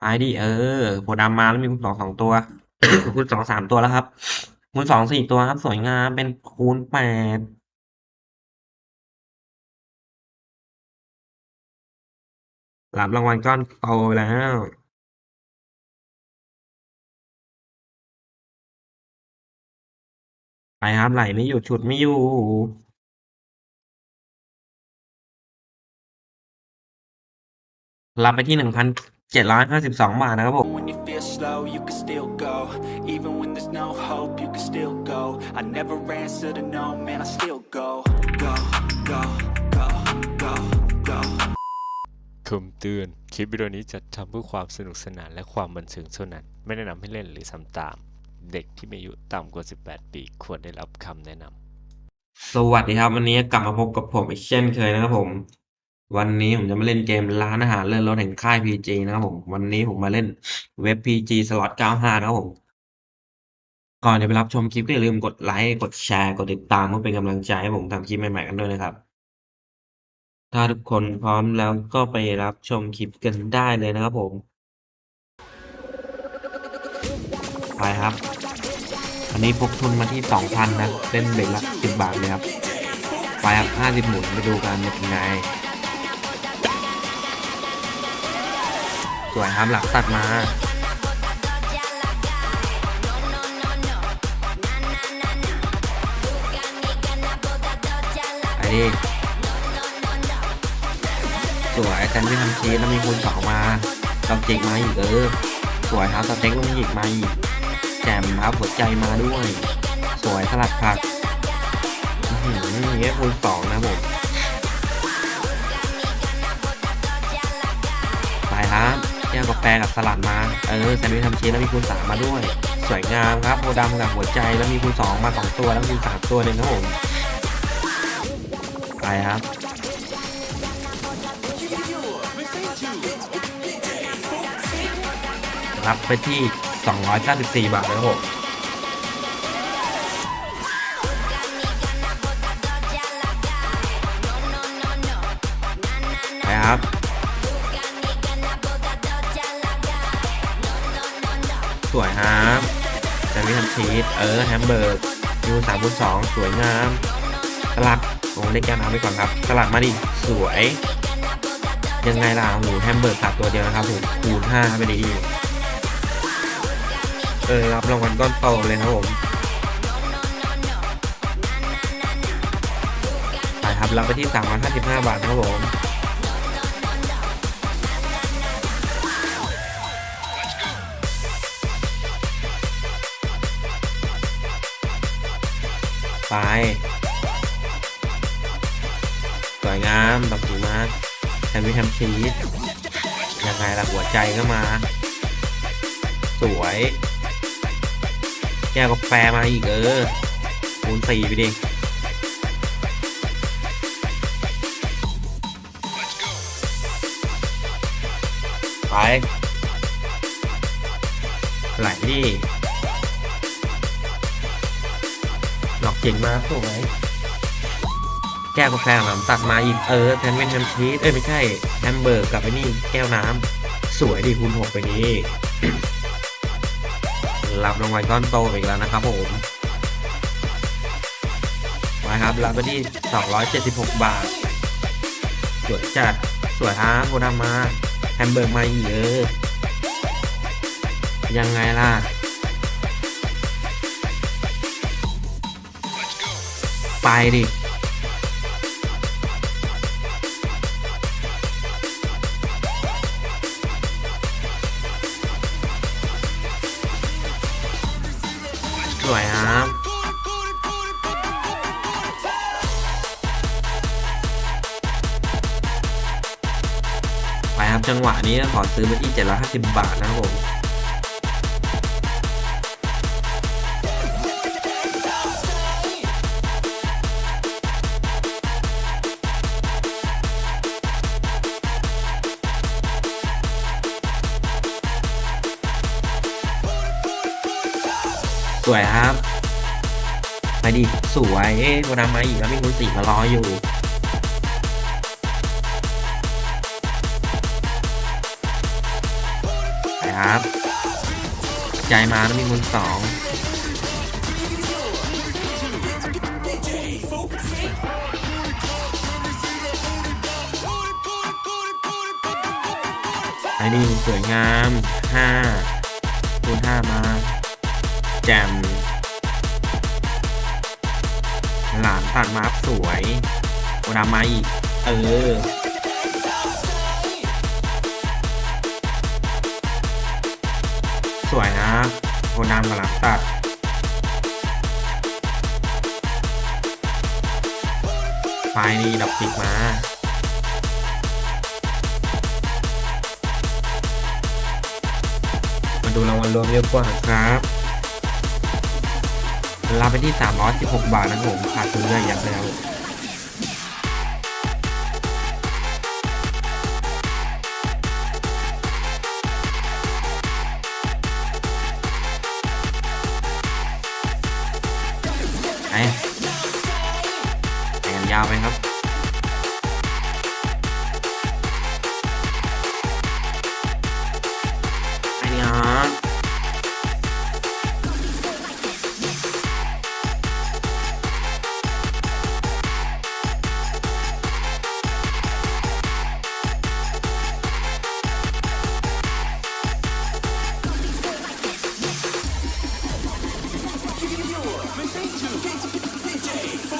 ไปดิเออโพดำมาแล้วมีคูณสองสองตัวคูณสองสามตัวแล้วครับคูณสองสี่ตัวครับ สวยงามเป็นคูณแปดรับรางวัลก้อนโตแล้วไปครับไหลไม่หยุดฉุดไม่อยู่รับไปที่หนึ่งพัน เจ็ดร้อยห้าสิบสองบาทนะครับผม When you feel slow, you can still go. Even when there's no hope, you can still go. I never answer to no, man, I still go. Go, go, go, go, go. คำเตือน คลิปวิดีโอนี้จัดทำเพื่อความสนุกสนานและความบันเทิงเท่านั้น ไม่แนะนำให้เล่นหรือทำตาม เด็กที่มีอายุต่ำกว่า 18 ปี ควรได้รับคำแนะนำ สวัสดีครับ วันนี้กลับมาพบกับผมอีกเช่นเคยนะครับผม วันนี้ผมจะมาเล่นเกมร้านอาหารเลื่อนรถแห่งค่าย PG นะครับผม วันนี้ผมมาเล่นเว็บ PG สล็อต95 นะครับผม ก่อนจะไปรับชมคลิปก็อย่าลืมกดไลค์ กดแชร์ กดติดตามเพื่อเป็นกำลังใจให้ผมทำคลิปใหม่ๆกันด้วยนะครับ ถ้าทุกคนพร้อมแล้วก็ไปรับชมคลิปกันได้เลยนะครับผม ไปครับ อันนี้พกทุนมาที่สองพันนะ เล่นเบ็ดละสิบบาทเลยครับ ไปครับห้าสิบหมุนไปดูกันเป็นไง สวยครับหลักตัดมาไปดิสวยแซนด์วิชทำชีสแล้วมีคูณสองมาเราจิกมาอีกเออสวยครับสเต็กลงหยิกมาอีกแจมครับหัวใจมาด้วย สวยสลัดผักอื้อหืออย่างเงี้ยคูณสองนะผม กาแฟกับสลัดมา เออแซนด์วิชทำชีสแล้วมีคูณสามมาด้วย สวยงามครับโพดำกับหัวใจแล้วมีคูณสองมาสองตัวแล้วมีสามตัวหนึ่งครับผมไปครับรับไปที่ 294 บาทนะครับผมไปครับ สวยครับแซนด์วิชทำชีสเออแฮมเบอร์กยูสามคูณสองสวยงามสลัดผมเล็กแก้วน้ำไปก่อนครับสลัดมาดิสวย ยังไงล่ะหมูแฮมเบอร์กขาดตัวเดียวนะครับผมคูณห้าไปดีเออรับรางวัลก้อนโตเลยครับผมไปครับรับไปที่สามร้อยห้าสิบห้าบาทครับผม ไป สวยงามดอกสีมาแซนด์วิชแฮมชีสยังไงล่ะหัวใจก็มา สวย แก้วกาแฟมาอีกเออคูณสี่ไปดิไปไหลดิ ดอกเจ๋งมากสวยแก้วกาแฟหลังตัดมาอีกเออแซนด์วิชแฮมชีสเอ้ยไม่ใช่แฮมเบอร์กับไอ้นี่แก้วน้ำสวยดิคูณหกไปนี้รับรางวัลก้อนโตอีกแล้วนะครับผมมาครับรับไปที่ 276 บาท สวยจัด สวยฮะโคดามาแฮมเบอร์มาอีกเออยังไงล่ะ ดิสวยครับไปครับจังหวะนี้ขอซื้อไปที่750 บาทนะครับผม วยครับไปดิสวยเอ๊ะโคดามาอีกแล้วมีคุณสี่มารออยู่ไปครับใจมาแล้วมีคูณสองไอ้นี่สวยงามห้าคูณห้ามา แจมหลานตัดมาสวยโอดามาอีก เออสวยนะโอดามกับหลานตัด ไฟนี่ดับติกมา มาดูรางวัลรวมเยอะกว่าครับ ลาไปที่ 316 บาทนะครับผมขาดทุนเยอะแยะแล้วไอ้แข่งกันยาวไปครับ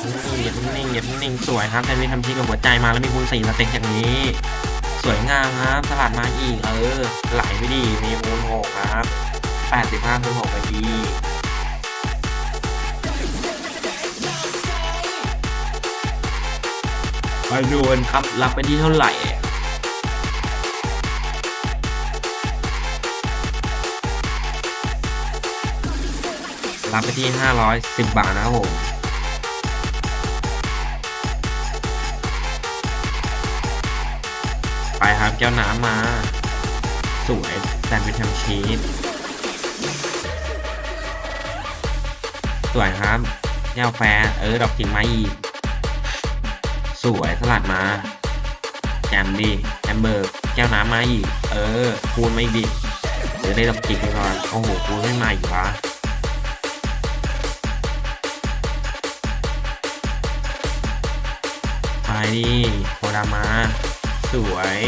เหยียบนิ่งเหยียบนิ่งสวยครับแทนมีทำทีกับหัวใจมาแล้วมีคูณสี่สเต็กอย่างนี้ สวยงามครับสลัดมาอีกเออไหลไปดีมีคูณหกครับแปดสิบห้าคูณหกไปดีไปดูกันครับรับไปที่เท่าไหร่รับไปที่ 510 บาทนะครับผม ไปครับแก้วน้ำมา สวยแซนด์วิชแฮมชีสสวยครับแก้วแฟร์เออดอกกิ่งไม้อีกสวยสลัดมาแจมดีแฮมเบอร์กแก้วน้ำมาอีก เออ คูณมาอีกดิเดี๋ยวได้ดอกกิ่งไปก่อนโอ้โหคูณไม่มาอีกวะไปดิโคดามา สวย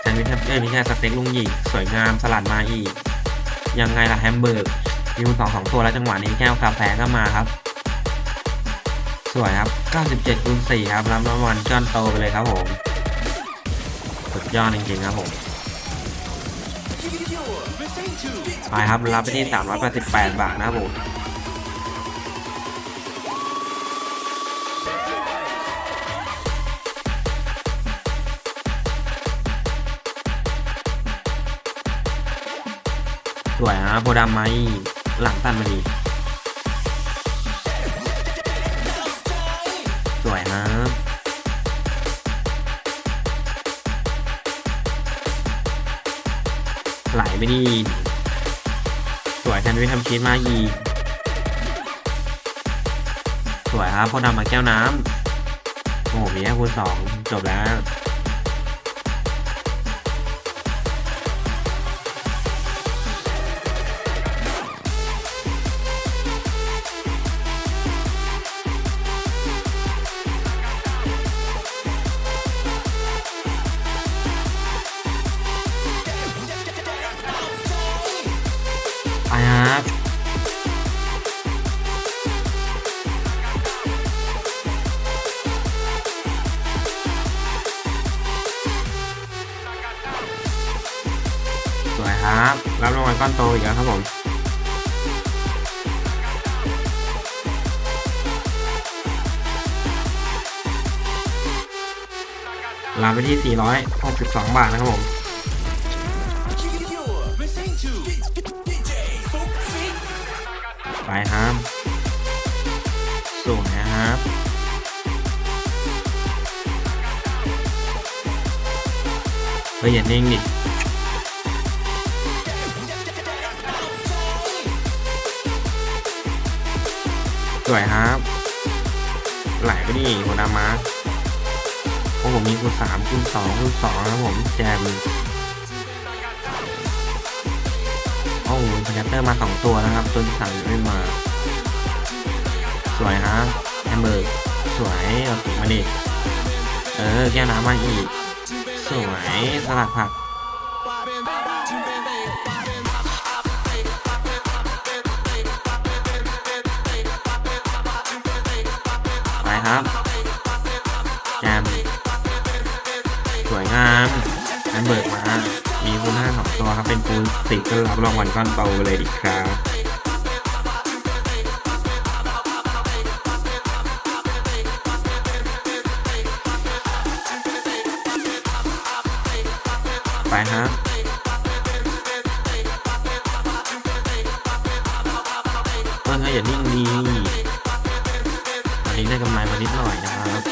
แซนด์วิชเอ้ยไม่ใช่สเต็กลุงหยิกสวยงามสลัดมาอีก ยังไงล่ะแฮมเบอร์กมีคูณสองสองตัวแล้วจังหวะนี้แก้วกาแฟก็มาครับ สวยครับ 97คูณ4ครับรับรางวัลก้อนโตไปเลยครับผมสุดยอดจริงๆครับผมไปครับรับไปที่ 388 บาทนะครับผม วยนะโพดำไหมหลังตันมาดีสวยนะไหลไปดีสวยแทนวิทำชีสมาอีสวยครับโพดำมาแก้วน้ำโอ้โหมีแค่คูณสองจบแล้ว รับรับรางวัลก้อนโตอีกแล้วครับผมลาไปที่ 462 บาทนะครับผม ไปครับสวยนะครับเฮ้ยอย่านิ่งดิ วยครับ ไหลไปดิหัวดามาโอ้ผมมีคูณสามคูณสองคูณสองครับผมแจมโอ้สแกตเตอร์มาสองตัวนะครับ ตัวที่สามยังไม่มา สวยฮะแฮมเบอร์สวยเอาติมาดิเออ แก้วน้ำมาอีก สวยสลัดผัก ไปครับแจมสวยงามแฮมเบิร์กมามีคูณห้าสองตัวครับ เป็นคูณสิบก็รับรางวัลก้อนโตเลยดีครับไปครับเพิ่งให้อย่านิ่งดีันนี้ได้กำไรมานิดหน่อยนะครับ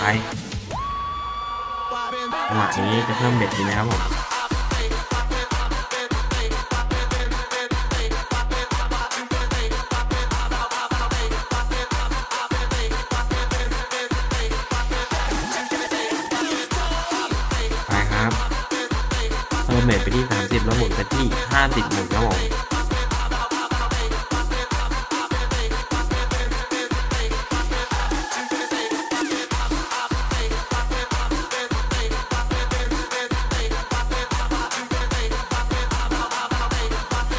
ไปจังหวะนี้จะเพิ่มเบ็ดดีไหมครับผม ที่50หมุนครับผม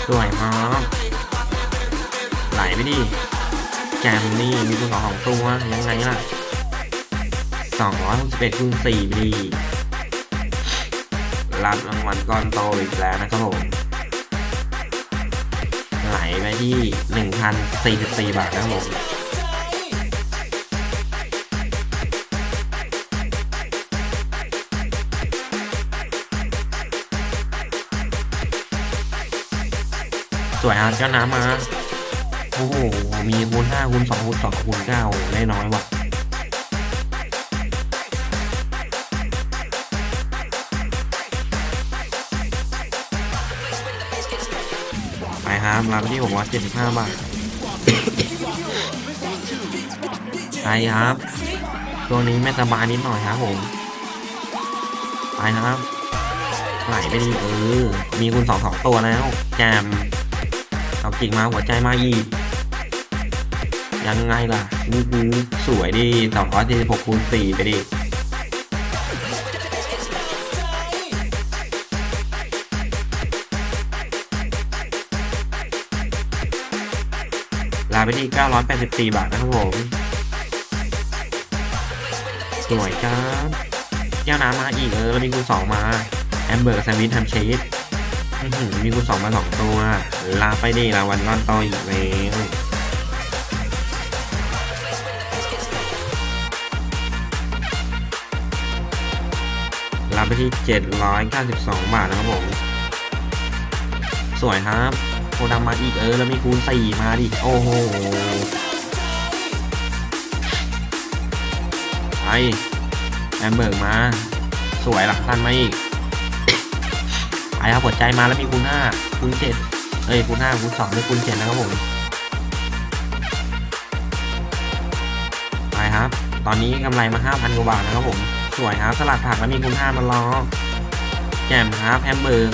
สวยมากไหลไปดิแกมนี่มีตัวสองของตัวยังไงล่ะสองร้อยหกสิบเอ็ดคูณสี่ดีรับรางวัลก้อนโตอีกแล้วนะครับผม ไหลไปที่หนึ่งพันสี่สิบสี่บาทนะครับผมสวยอะเจ้าน้ำมา โอ้โห มีคูณห้าคูณสองคูณสองคูณเก้าได้น้อยว่ะ ครับรับที่ผมว่าเจ็ดสิบห้าบาทไปครับ ตัวนี้ไม่สบายนิดหน่อยครับผมไปครับไหลไปดีเออ มีคูณสองสองตัวแล้วแจมเอากิ่งมาหัวใจมาอีก ยังไงล่ะ นี่คือสวยดีสองร้อยสี่สิบหกคูณสี่ไปดิ ลาไปที่ 984 บาทนะครับผม สวยครับแก้วน้ำมาอีกเออแล้วมีคูณสองมาแอมเบอร์แซนด์วิชแฮมชีสมีคูณสองมาสองตัว ลาไปดิราวัลก้อนโตอีกแล้วลาไปที่ 792 บาทนะครับผม สวยครับ โคดำมาอีกเออ แล้วมีคูณสี่มาดิ โอ้โหไปแอมเบิร์กมา สวยหลักพันมาอีกไปครับหัวใจมาแล้วมีคูณห้าคูณเจ็ดเอ้ยคูณห้าคูณสองด้วยคูณเจ็ดนะครับผมไปครับ ตอนนี้กำไรมาห้าพันกว่าบาทนะครับผม สวยครับสลัดผักแล้วมีคูณห้ามาล้อแจ่มครับแฮมเบอร์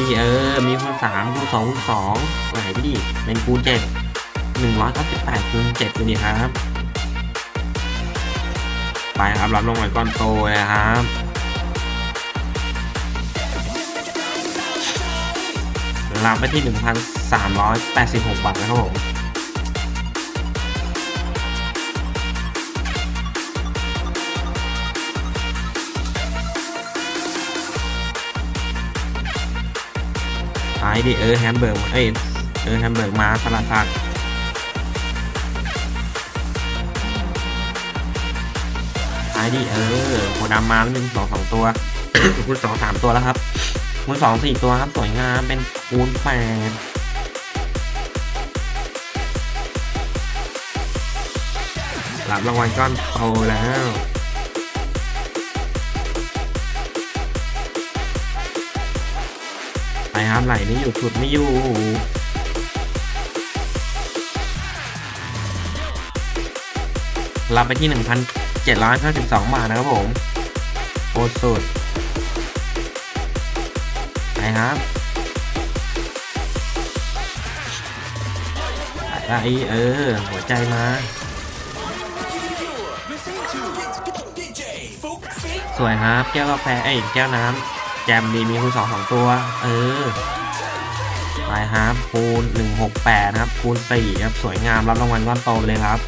ดิเออ มีคูณสามคูณสองคูณสองหลไปดิเป็นคูณเจ็ดหนึ่งร้อยเก้าสิบแปดคูณเจ็ดไปดิครับ ไปครับรับลงไปก้อนโตเลยครับรับไปที่หนึ่งพันสามร้อยแปดสิบหกบาทนะครับผม ไปดิเออแฮมเบอร์เอ้ยเออแฮมเบอร์มาสลัดผักไปดิเออโคดำมาแล้วหนึ่งสองสองตัวคูณสองสามตัวแล้วครับคูณสองสี่ตัวครับสวยงามเป็นคูณแปดรับรางวัลก้อนโตแล้ว ไปครับไหลไม่อยู่ฉุดไม่อยู่รับไปที่ 1,752 บาทนะครับผมโอตรสุดไปครับไปเออ หัวใจมา สวยครับ แก้วกาแฟเอ้แก้วน้ำ แจมดีมีคูณสองสองตัว เออไปครับคูณหนึ่งหกแปดนะครับ คูณสี่ครับ สวยงามรับรางวัลก้อนโตเลยครับ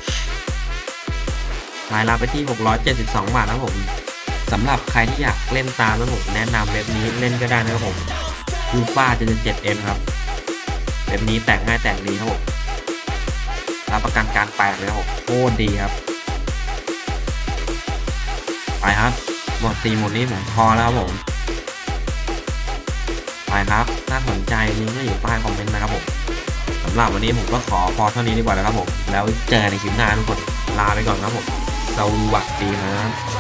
รายรับไปที่ 672 บาทนะผมสำหรับใครที่อยากเล่นตามนะผมแนะนำเว็บนี้เล่นก็ได้นะครับผมยูฟ่าจะจะ 7M ครับ เว็บนี้แต่งง่ายแต่งดีครับผมรับประกันการแปลเลยครับผมโคตรดีครับ ไปครับ หมดสี่หมดนี้ผมพอแล้วครับผม ไปครับน่าสนใจลิงก์ก็อยู่ใต้คอมเมนต์นะครับผมสำหรับวันนี้ผมก็ขอพอเท่านี้ดีกว่าแล้วครับผม แล้วเจอกันในคลิปหน้าทุกคน ลาไปก่อนครับผมสวัสดีครับ